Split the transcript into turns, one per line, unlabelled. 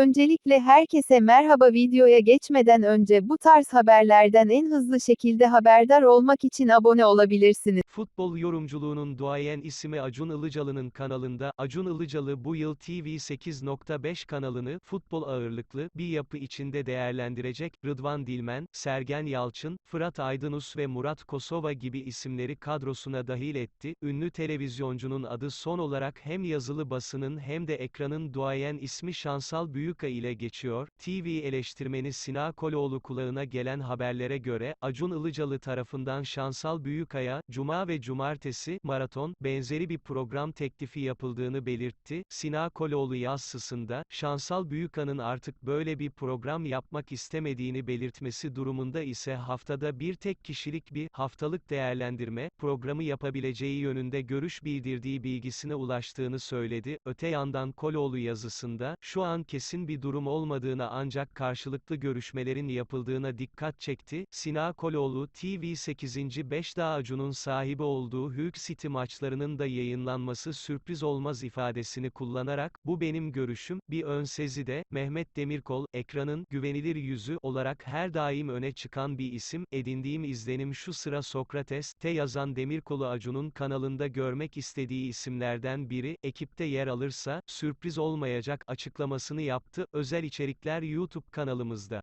Öncelikle herkese merhaba. Videoya geçmeden önce bu tarz haberlerden en hızlı şekilde haberdar olmak için abone olabilirsiniz.
Futbol yorumculuğunun duayen ismi Acun Ilıcalı'nın kanalında, Acun Ilıcalı bu yıl TV 8.5 kanalını, futbol ağırlıklı, bir yapı içinde değerlendirecek, Rıdvan Dilmen, Sergen Yalçın, Fırat Aydınus ve Murat Kosova gibi isimleri kadrosuna dahil etti, ünlü televizyoncunun adı son olarak hem yazılı basının hem de ekranın duayen ismi Şansal Büyükay ile geçiyor, TV eleştirmeni Sina Koloğlu kulağına gelen haberlere göre, Acun Ilıcalı tarafından Şansal Büyükay'a, Cuma ve Cumartesi, Maraton, benzeri bir program teklifi yapıldığını belirtti, Sina Koloğlu yazsısında, Şansal Büyükay'ın artık böyle bir program yapmak istemediğini belirtmesi durumunda ise haftada bir tek kişilik bir, haftalık değerlendirme, programı yapabileceği yönünde görüş bildirdiği bilgisine ulaştığını söyledi, öte yandan Koloğlu yazısında, şu an kesin bir durum olmadığına ancak karşılıklı görüşmelerin yapıldığına dikkat çekti, Sina Koloğlu TV 8. 5 daha Acun'un sahibi olduğu Hülk City maçlarının da yayınlanması sürpriz olmaz ifadesini kullanarak, bu benim görüşüm, bir ön sezi de, Mehmet Demirkol, ekranın, güvenilir yüzü olarak her daim öne çıkan bir isim, edindiğim izlenim şu sıra Sokrates, te yazan Demirkol'u Acun'un kanalında görmek istediği isimlerden biri, ekipte yer alırsa, sürpriz olmayacak açıklamasını yaptı, özel içerikler YouTube kanalımızda.